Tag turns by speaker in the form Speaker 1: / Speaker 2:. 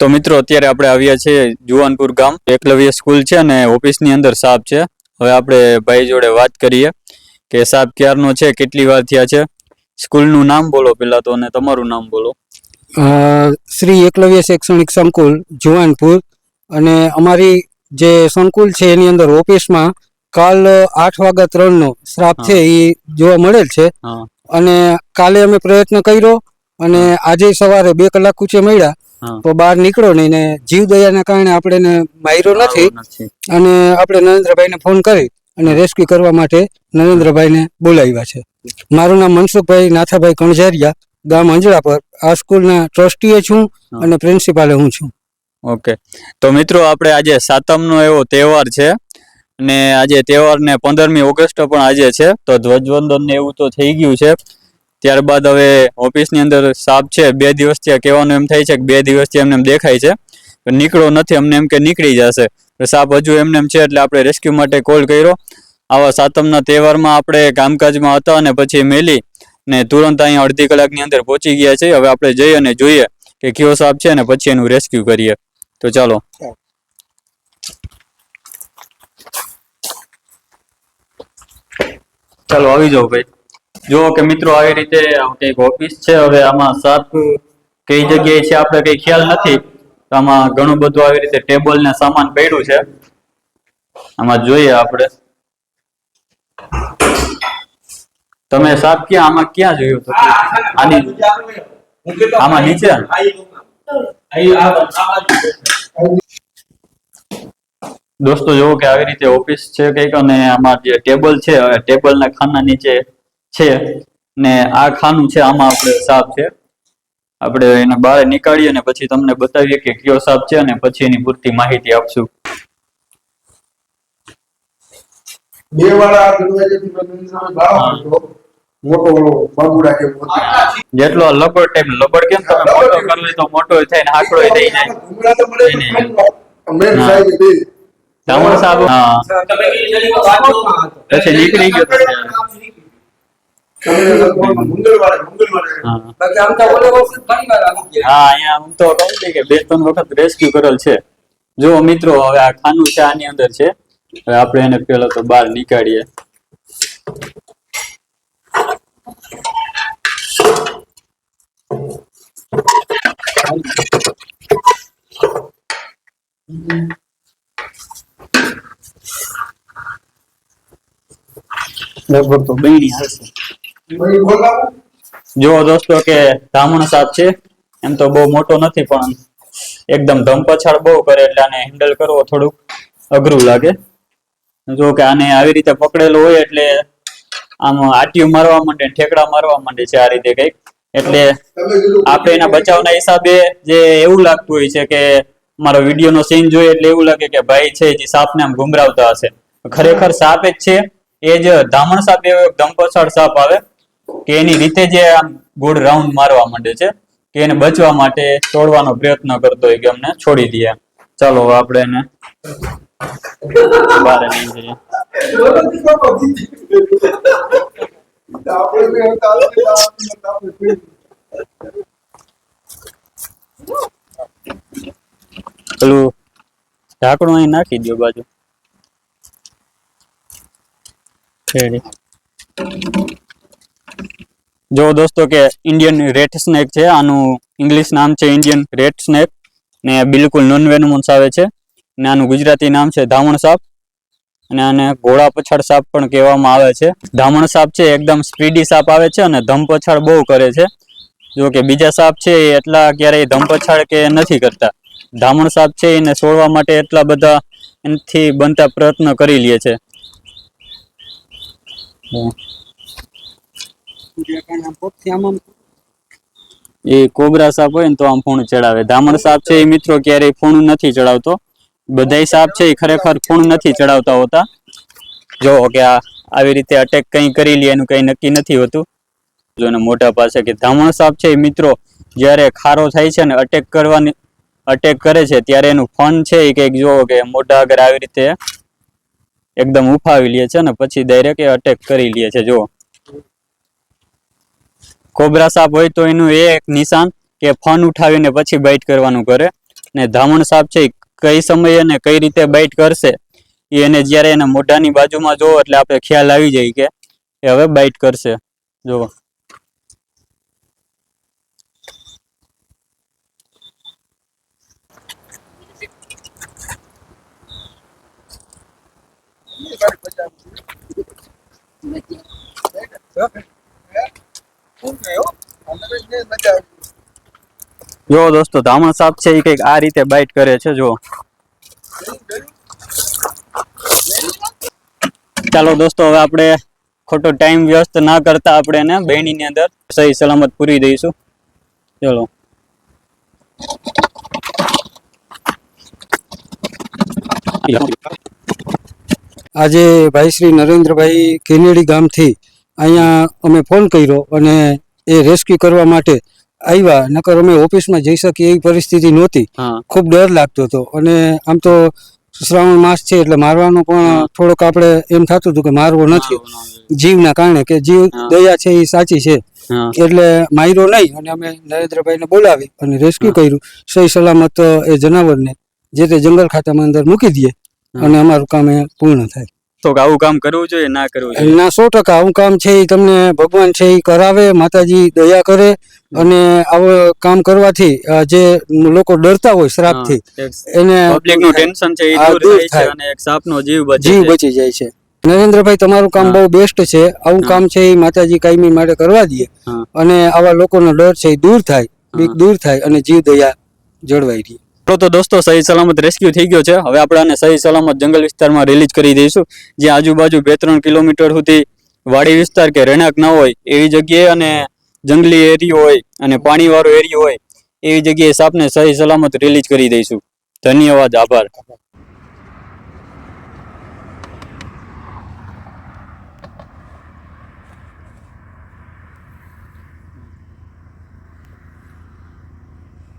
Speaker 1: તો મિત્રો અત્યારે આપણે આવ્યા છીએ જુવાનપુર ગામ. એકલવ્ય સ્કૂલ છે અને ઓફિસની અંદર સાપ છે. હવે આપણે ભાઈ જોડે વાત કરીએ કે સાપ ક્યારનો છે કેટલી વાર થયા છે? સ્કૂલનું નામ બોલો પેલા તો અને તમારું નામ બોલો.
Speaker 2: શ્રી એકલવ્ય શૈક્ષણિક સંકુલ જુવાનપુર. અને અમારી જે સંકુલ છે એની અંદર ઓફિસમાં કાલ આઠ વાગ્યા ત્રણનો શ્રાપ છે એ જોવા મળેલ છે. અને કાલે અમે પ્રયત્ન કર્યો અને આજે સવારે બે કલાક ઉચે મળ્યા. તો બહાર નીકળો નહીં ને જીવદયાના કારણે આપણે માર્યો નથી.
Speaker 1: નથી.
Speaker 2: અને આપણે નરેન્દ્રભાઈને ફોન કરી અને રેસ્ક્યુ કરવા માટે નરેન્દ્રભાઈને બોલાવ્યા છે. મારું નામ મનસુખભાઈ નાથાભાઈ કણઝારિયા. ગામ અંજળા પર આ સ્કૂલના ટ્રસ્ટીએ છું અને પ્રિન્સિપાલે હું છું.
Speaker 1: ઓકે. તો મિત્રો આપણે આજે સાતમનો એવો તહેવાર છે અને આજે તહેવારને પંદરમી ઓગસ્ટ પણ આજે છે. તો ધ્વજવંદન ને એવું તો થઈ ગયું છે. ત્યારબાદ હવે ઓફિસની અંદર સાપ છે, બે દિવસથી કહેવાનું એમ થાય છે કે બે દિવસથી એમને એમ દેખાય છે. નીકળો નથી, અમને એમ કે નીકળી જશે. સાપ હજુ એમને એમ છે એટલે આપણે રેસ્ક્યુ માટે કોલ કર્યો. આવા સાતમના તહેવારમાં આપણે કામકાજમાં હતા અને પછી મેલી ને તુરંત અહીંયા અડધી કલાકની અંદર પહોંચી ગયા છે. હવે આપણે જઈએ અને જોઈએ કે કયો સાપ છે અને પછી એનું રેસ્ક્યુ કરીએ. તો ચાલો. ચાલો, આવી જાઓ ભાઈ. જુઓ કે મિત્રો આવી રીતે કંઈક ઓફિસ છે હવે આમાં સાપ કઈ જગ્યાએ છે આપણે કઈ ખ્યાલ નથી. આમાં ઘણું બધું આવી રીતે ટેબલ ને સામાન પડ્યું છે. આમાં જોઈએ આપણે. તમે સાપ ક્યાં? આમાં ક્યાં જોયું તો આની આમાં નીચે? દોસ્તો જોવો કે આવી રીતે ઓફિસ છે કંઈક અને આમાં જે ટેબલ છે ટેબલ ના ખાના નીચે છે ને આ ખાનું છે આમાં આપણે સાપ છે. આપણે એને બહાર નીકાળીએ અને પછી તમને બતાવીએ કે કયો સાપ છે અને પછી એની પૂરતી માહિતી આપશું.
Speaker 3: બે વાળા.
Speaker 1: જેટલો લબડ ટાઈમ લબડ કેમ તમે મોટો કરી તો મોટો થાય ને આકડો થઈ જાય.
Speaker 3: ભૂંગળા તો મળે
Speaker 1: નહીં,
Speaker 3: પણ
Speaker 1: નહીં.
Speaker 3: મેન
Speaker 1: હા.
Speaker 3: સાઈઝ બે.
Speaker 1: ધામણ સાહેબ હા. પછી નીકળી ગયો જો મિત્રો હવે આ ખાનું છે, આની અંદર છે, હવે આપણે એને પેલા તો બહાર નીકાળીએ. લગભગ તો બહેણી હશે જો દોસ્તો કે ધામણ સાપ છે, એમ તો બહુ મોટો નથી, પણ એકદમ ધમપછાડ બહુ કરે એટલે આને હેન્ડલ કરવો થોડુંક અઘરું લાગે. જો કે આને આવી રીતે પકડેલો હોય એટલે આમ આટીયું મારવા માંડે ઠેકડા મારવા માંડે છે આ રીતે કંઈક. એટલે આપણે એના બચાવના હિસાબે જે એવું લાગતું હોય છે કે મારો વીડિયો નો સીન જોઈએ એટલે એવું લાગે કે ભાઈ છે જે સાપને આમ ગુમરાવતા હશે. ખરેખર સાપ જ છે, એ જ ધામણ સાપ એવો ધમપછાડ સાપ આવે. કે એની રીતે જે આમ ગોળ રાઉન્ડ મારવા માંડે છે, કે એને બચવા માટે તોડવાનો પ્રયત્ન કરતો હોય કે અમને છોડી દે ચાલો આપણે એને બહાર. પેલું ઢાંકણું અહીં નાખી દો બાજુ. રેડી. જો દોસ્તો કે ઇન્ડિયન રેડ સ્નેક છે, આનું ઇંગ્લિશ નામ છે ઇન્ડિયન રેડ સ્નેક ને બિલકુલ નોન વેનમોન્સ આવે છે. ને આનું ગુજરાતી નામ છે ધામણ સાપ. અને આને ઘોડા પછાડ સાપ પણ કહેવામાં આવે છે. ધામણ સાપ છે, એકદમ સ્પીડી સાપ આવે છે અને ધમ પછાડ બહુ કરે છે. જો કે બીજા સાપ છે, એ એટલા ક્યારેય ધમ પછાડ કે નથી કરતા. ધામણ સાપ છે, એને છોડવા માટે એટલા બધા એનાથી બનતા પ્રયત્ન કરી લે છે. એ કોબરા સાપ હોય ને તો આમ ફૂણ ચડાવે. ધામણ સાપ છે એ મિત્રો ક્યારેય ફૂણ નથી ચડાવતો. બધા સાપ છે એ ખરેખર ફૂણ નથી ચડાવતા હોતા. જો કે આવી રીતે અટેક કંઈ કરી લે એનું કંઈ નક્કી નથી હોતું. જો મોઢા પાસે કે ધામણ સાપ છે એ મિત્રો જ્યારે ખારો થાય છે ને અટેક કરવાની અટેક કરે છે ત્યારે એનું ફન છે એ કંઈક જોવો કે મોઢા આગળ આવી રીતે એકદમ ઉફાવી લે છે ને, પછી ડાયરેક્ટ એ અટેક કરી લે છે જો કોબરા સાપ હોય તો એનું એ એક નિશાન કે ફન ઉઠાવીને પછી બાઇટ કરવાનું કરે. ને ધામણ સાપ છે કઈ સમયે અને કઈ રીતે બાઇટ કરશે, એ એને જ્યારે એને મોઢાની બાજુમાં જોવો એટલે આપણે ખ્યાલ આવી જાય કે એ હવે બાઇટ કરશે. જુઓ. જો દોસ્તો ધામણ સાપ છે એ કંઈક આ રીતે બાઇટ કરે છે જો ચાલો દોસ્તો, હવે આપણે ખોટો ટાઈમ વ્યસ્ત ના કરતા આપણે એને બહેણીની અંદર સહી સલામત પૂરી દઈશું. ચલો.
Speaker 2: આજે ભાઈ શ્રી નરેન્દ્રભાઈ કેનેડી ગામથી અહીંયા અમે ફોન કર્યો અને એ રેસ્ક્યુ કરવા માટે આવ્યા નકર અમે ઓફિસમાં જઈ શકીએ એવી પરિસ્થિતિ નહોતી. ખૂબ ડર લાગતો હતો. અને આમ તો શ્રાવણ માસ છે એટલે મારવાનો પણ થોડોક આપણે એમ થતું હતું કે મારવો નથી. જીવના કારણે કે જીવ દયા છે એ સાચી છે. એટલે માર્યો નહીં અને અમે નરેન્દ્રભાઈને બોલાવી અને રેસ્ક્યુ કર્યું. સહી સલામત એ જનાવરને જે તે જંગલ ખાતામાં અંદર મૂકી દઈએ અને અમારું કામ એ પૂર્ણ થાય.
Speaker 1: તો આવું કામ કરવું જોઈએ ના કરવું જોઈએ?
Speaker 2: ના સો ટકા આવું કામ છે એ તમને ભગવાન છે એ કરાવે માતાજી દયા કરે અને આવું કામ કરવાથી જે લોકો ડરતા હોય શ્રાપથી એને
Speaker 1: પબ્લિકનું ટેન્શન છે એ દૂર થાય અને એક સાપનો જીવ બચે
Speaker 2: જીવ બચી જાય છે. નરેન્દ્રભાઈ તમારું કામ બહુ બેસ્ટ છે. આવું કામ છે એ માતાજી કાયમી માટે કરવા દે અને આવા લોકોનો ડર છે એ દૂર થાય બીક દૂર થાય અને જીવ દયા જળવાઈ રહી.
Speaker 1: તો દોસ્તો સહી સલામત રેસ્ક્યુ થઈ ગયો છે. હવે આપણે આને સહી સલામત જંગલ વિસ્તારમાં રિલીઝ કરી દઈશું. જ્યાં આજુબાજુ બે ત્રણ કિલોમીટર સુધી વાડી વિસ્તાર કે રહેણાંક ના હોય, એવી જગ્યાએ અને જંગલી એરિયો હોય અને પાણીવાળો એરિયો હોય, એવી જગ્યાએ સાપને સહી સલામત રિલીઝ કરી દઈશું. ધન્યવાદ, આભાર.